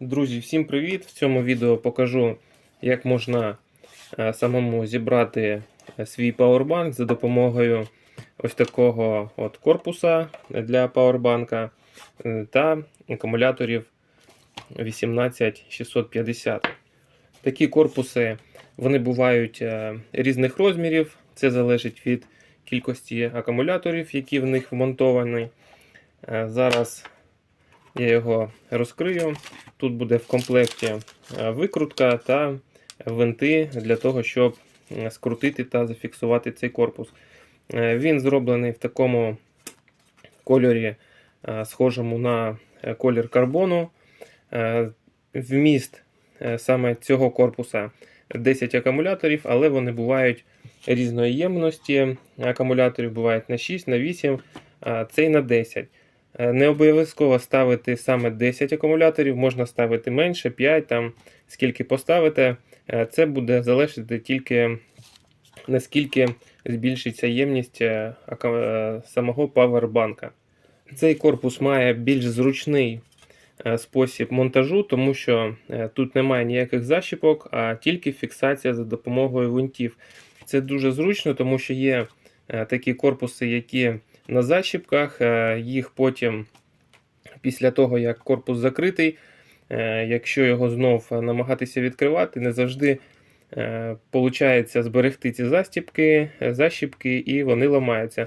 Друзі, всім привіт! В цьому відео покажу, як можна е, самому зібрати е, свій пауербанк за допомогою ось такого от корпуса для пауербанка е, та акумуляторів 18650. Такі корпуси вони бувають різних розмірів. Це залежить від кількості акумуляторів, які в них вмонтовані. Зараз я його розкрию. Тут буде в комплекті е, викрутка та винти для того, щоб е, скрутити та зафіксувати цей корпус. Е, Він зроблений в такому кольорі, схожому на колір карбону. Вміст саме цього корпуса 10 акумуляторів, але вони бувають різної ємності. Акумуляторів бувають на 6, на 8, а цей на 10. Е, Не обов'язково ставити саме 10 акумуляторів, можна ставити менше, 5, там скільки поставите. Е, Це буде залежати тільки наскільки збільшиться ємність е, самого павербанка. Цей корпус має більш зручний спосіб монтажу, тому що тут немає ніяких защіпок, а тільки фіксація за допомогою винтів. Це дуже зручно, тому що є такі корпуси, які на защіпках, е, їх потім, після того, як корпус закритий, е, якщо його знов намагатися відкривати, не завжди виходить зберегти ці застіпки, е, защіпки, і вони ламаються.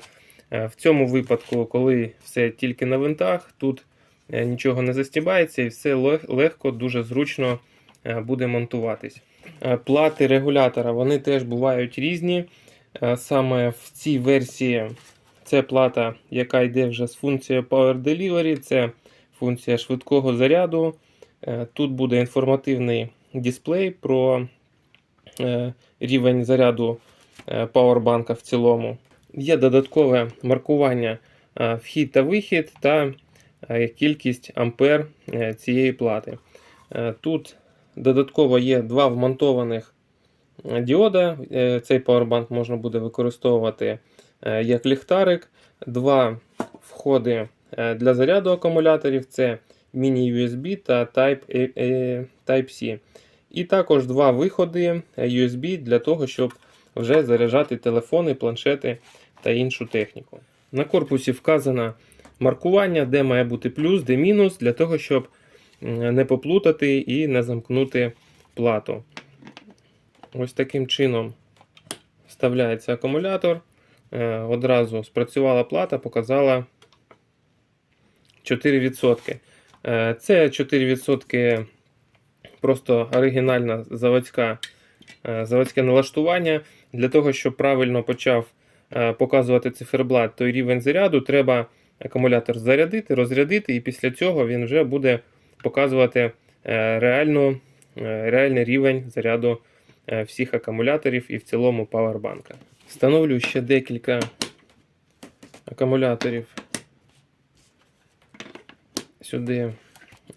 Е, В цьому випадку, коли все тільки на винтах, тут е, нічого не застібається і все легко, дуже зручно е, буде монтуватись. Е, Плати регулятора вони теж бувають різні. Е, Саме в цій версії це плата, яка йде вже з функцією Power Delivery, це функція швидкого заряду. Е, Тут буде інформативний дисплей про е, рівень заряду е, пауербанка в цілому. Є додаткове маркування вхід та вихід та кількість ампер цієї плати. Тут додатково є два вмонтованих діода. Цей пауербанк можна буде використовувати як ліхтарик, два входи е, для заряду акумуляторів це міні-USB та е, Type-C. І також два виходи е, USB для того, щоб вже заряджати телефони, планшети та іншу техніку. На корпусі вказано маркування, де має бути плюс, де мінус, для того, щоб не поплутати і не замкнути плату. Ось таким чином вставляється акумулятор. Е, Одразу спрацювала плата, показала 4%. Е, Це 4% просто оригінальна заводська, е, заводське налаштування. Для того, щоб правильно почав показувати циферблат той рівень заряду, треба акумулятор зарядити, розрядити, і після цього він вже буде показувати реальну, реальний рівень заряду всіх акумуляторів і в цілому павербанка. Встановлю ще декілька акумуляторів сюди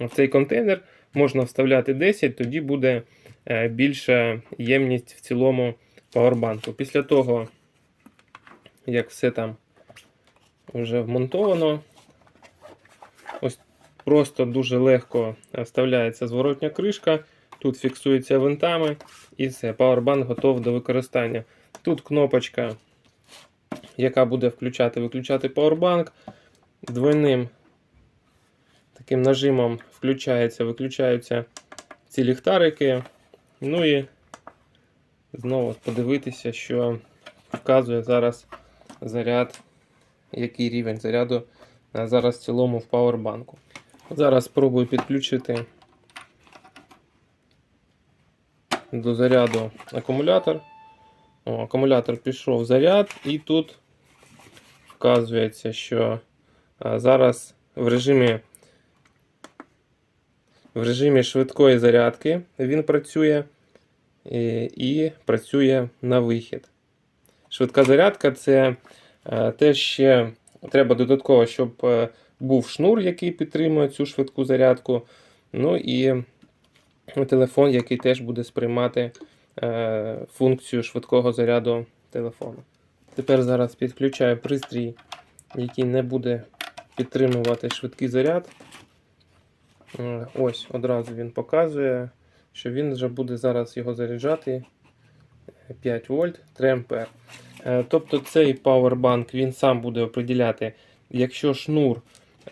в цей контейнер. Можна вставляти 10, тоді буде е, більша ємність в цілому павербанку. Після того, як все там вже вмонтовано, ось просто дуже легко вставляється зворотня кришка. Тут фіксується винтами і все, павербанк готов до використання. Тут кнопочка, яка буде включати-виключати павербанк. Двойним таким нажимом включається, виключаються ці ліхтарики. Ну і знову подивитися, що вказує зараз заряд, який рівень заряду зараз в цілому в павербанку. Зараз спробую підключити до заряду акумулятор. О, акумулятор пішов заряд, і тут вказується, що зараз в режимі в режимі швидкої зарядки він працює і, і працює на вихід. Швидка зарядка це е, теж ще треба додатково, щоб е, був шнур, який підтримує цю швидку зарядку. Ну і телефон, який теж буде сприймати функцію швидкого заряду телефону. Тепер зараз підключаю пристрій, який не буде підтримувати швидкий заряд. Е, Ось одразу він показує, що він вже буде зараз його заряджати 5 вольт 3 ампер. Е, Тобто цей павербанк він сам буде определяти, якщо шнур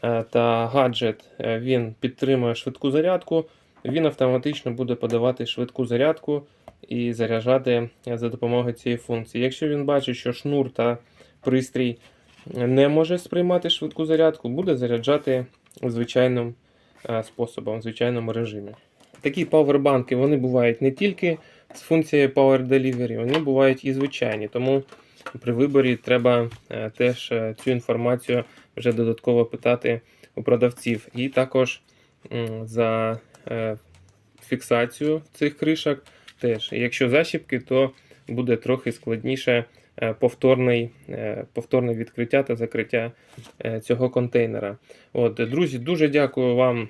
е, та гаджет е, він підтримує швидку зарядку, він автоматично буде подавати швидку зарядку і заряджати за допомогою цієї функції. Якщо він бачить, що шнур та пристрій не може сприймати швидку зарядку, буде заряджати звичайним е, способом, в звичайному режимі. Такі павербанки вони бувають не тільки з функцією Power Delivery, вони бувають і звичайні. Тому при виборі треба е, теж е, цю інформацію вже додатково питати у продавців. І також за фіксацію цих кришок теж. Якщо защіпки, то буде трохи складніше е, повторний, е, повторне відкриття та закриття е, цього контейнера. От, друзі, дуже дякую вам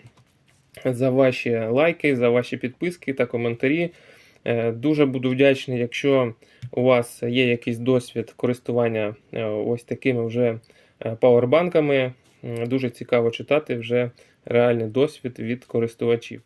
за ваші лайки, за ваші підписки та коментарі. Е, Дуже буду вдячний, якщо у вас є якийсь досвід користування е, ось такими вже е, павербанками. М, Дуже цікаво читати вже реальний досвід від користувачів.